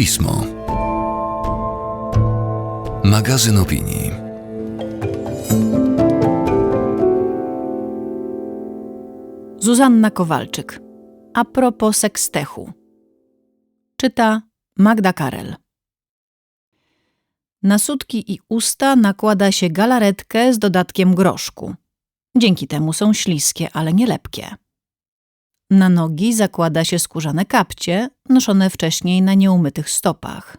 Pismo. Magazyn opinii. Zuzanna Kowalczyk. A propos sekstechu. Czyta Magda Karel. Na sutki i usta nakłada się galaretkę z dodatkiem groszku. Dzięki temu są śliskie, ale nie lepkie. Na nogi zakłada się skórzane kapcie, noszone wcześniej na nieumytych stopach.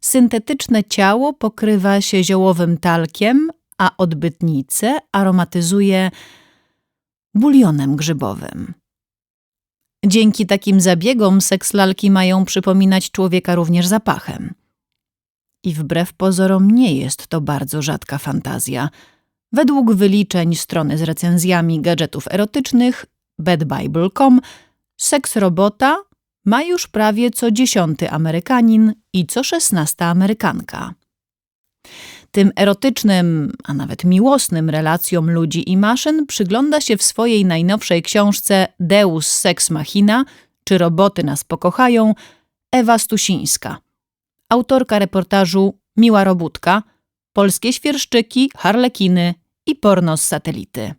Syntetyczne ciało pokrywa się ziołowym talkiem, a odbytnicę aromatyzuje bulionem grzybowym. Dzięki takim zabiegom sekslalki mają przypominać człowieka również zapachem. I wbrew pozorom nie jest to bardzo rzadka fantazja. Według wyliczeń strony z recenzjami gadżetów erotycznych badbible.com seks robota ma już prawie co dziesiąty Amerykanin i co szesnasta Amerykanka. Tym erotycznym, a nawet miłosnym relacjom ludzi i maszyn przygląda się w swojej najnowszej książce Deus Sex Machina czy Roboty nas pokochają Ewa Stusińska. Autorka reportażu Miła Robótka, Polskie Świerszczyki, Harlekiny i Porno z satelity.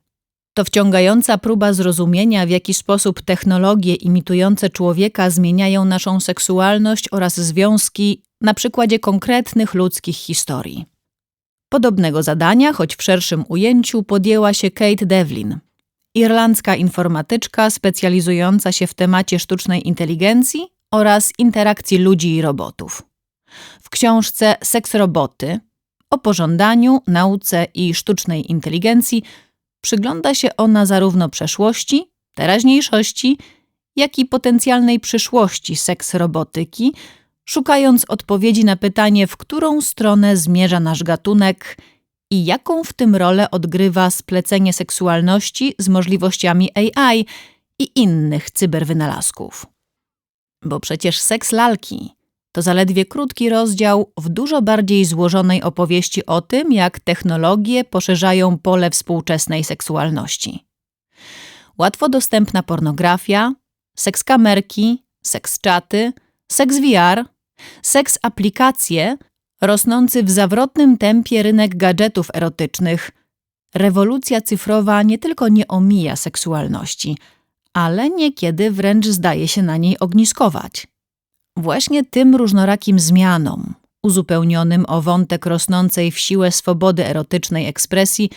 To wciągająca próba zrozumienia, w jaki sposób technologie imitujące człowieka zmieniają naszą seksualność oraz związki na przykładzie konkretnych ludzkich historii. Podobnego zadania, choć w szerszym ujęciu, podjęła się Kate Devlin, irlandzka informatyczka specjalizująca się w temacie sztucznej inteligencji oraz interakcji ludzi i robotów. W książce Seks roboty o pożądaniu, nauce i sztucznej inteligencji przygląda się ona zarówno przeszłości, teraźniejszości, jak i potencjalnej przyszłości seks robotyki, szukając odpowiedzi na pytanie, w którą stronę zmierza nasz gatunek i jaką w tym rolę odgrywa splecenie seksualności z możliwościami AI i innych cyberwynalazków. Bo przecież seks lalki to zaledwie krótki rozdział w dużo bardziej złożonej opowieści o tym, jak technologie poszerzają pole współczesnej seksualności. Łatwo dostępna pornografia, seks kamerki, seks czaty, seks VR, seks aplikacje, rosnący w zawrotnym tempie rynek gadżetów erotycznych. Rewolucja cyfrowa nie tylko nie omija seksualności, ale niekiedy wręcz zdaje się na niej ogniskować. Właśnie tym różnorakim zmianom, uzupełnionym o wątek rosnącej w siłę swobody erotycznej ekspresji,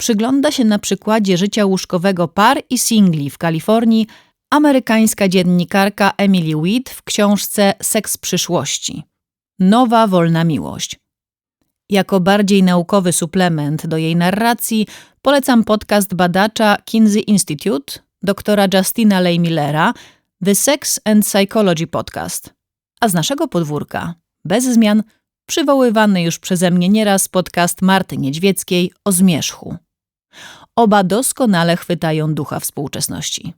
przygląda się na przykładzie życia łóżkowego par i singli w Kalifornii amerykańska dziennikarka Emily Weed w książce Seks przyszłości. Nowa wolna miłość. Jako bardziej naukowy suplement do jej narracji polecam podcast badacza Kinsey Institute, doktora Justina Lay Millera, The Sex and Psychology Podcast a z naszego podwórka, bez zmian, przywoływany już przeze mnie nieraz podcast Marty Niedźwieckiej o zmierzchu. Oba doskonale chwytają ducha współczesności.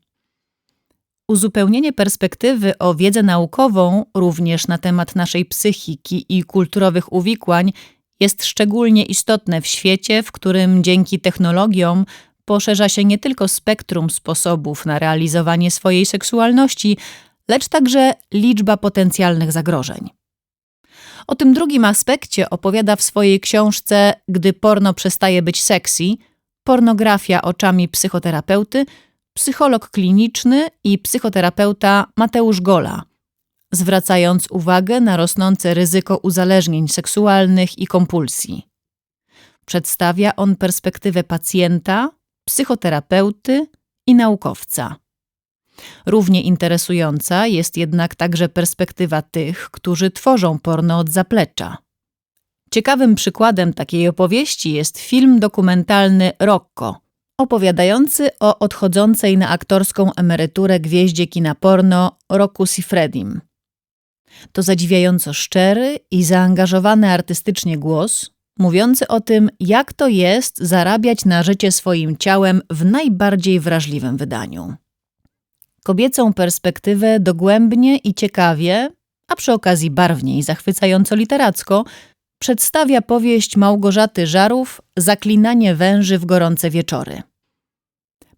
Uzupełnienie perspektywy o wiedzę naukową również na temat naszej psychiki i kulturowych uwikłań jest szczególnie istotne w świecie, w którym dzięki technologiom poszerza się nie tylko spektrum sposobów na realizowanie swojej seksualności, lecz także liczba potencjalnych zagrożeń. O tym drugim aspekcie opowiada w swojej książce Gdy porno przestaje być sexy, pornografia oczami psychoterapeuty, psycholog kliniczny i psychoterapeuta Mateusz Gola, zwracając uwagę na rosnące ryzyko uzależnień seksualnych i kompulsji. Przedstawia on perspektywę pacjenta, psychoterapeuty i naukowca. Równie interesująca jest jednak także perspektywa tych, którzy tworzą porno od zaplecza. Ciekawym przykładem takiej opowieści jest film dokumentalny Rocco, opowiadający o odchodzącej na aktorską emeryturę gwieździe kina porno Rocku Sifredim. To zadziwiająco szczery i zaangażowany artystycznie głos, mówiący o tym, jak to jest zarabiać na życie swoim ciałem w najbardziej wrażliwym wydaniu kobiecą perspektywę dogłębnie i ciekawie, a przy okazji barwnie i zachwycająco literacko, przedstawia powieść Małgorzaty Żarów Zaklinanie węży w gorące wieczory.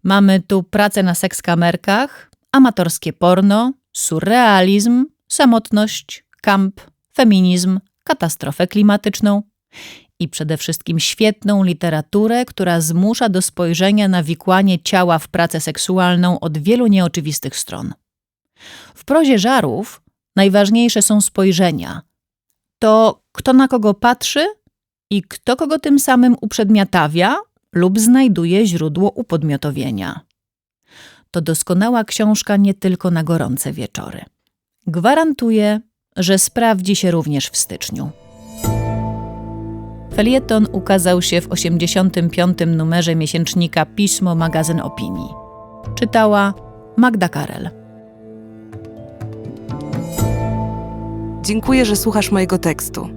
Mamy tu pracę na sekskamerkach, amatorskie porno, surrealizm, samotność, kamp, feminizm, katastrofę klimatyczną i przede wszystkim świetną literaturę, która zmusza do spojrzenia na wikłanie ciała w pracę seksualną od wielu nieoczywistych stron. W prozie żarów najważniejsze są spojrzenia. To kto na kogo patrzy i kto kogo tym samym uprzedmiotawia lub znajduje źródło upodmiotowienia. To doskonała książka nie tylko na gorące wieczory. Gwarantuję, że sprawdzi się również w styczniu. Felieton ukazał się w 85. numerze miesięcznika Pismo Magazyn Opinii. Czytała Magda Karel. Dziękuję, że słuchasz mojego tekstu.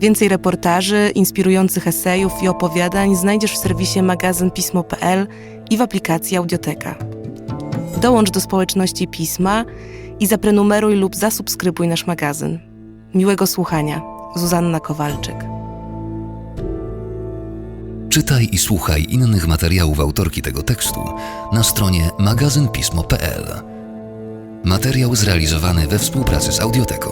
Więcej reportaży, inspirujących esejów i opowiadań znajdziesz w serwisie magazyn pismo.pl i w aplikacji Audioteka. Dołącz do społeczności Pisma i zaprenumeruj lub zasubskrybuj nasz magazyn. Miłego słuchania. Zuzanna Kowalczyk. Czytaj i słuchaj innych materiałów autorki tego tekstu na stronie magazynpismo.pl. Materiał zrealizowany we współpracy z Audioteką.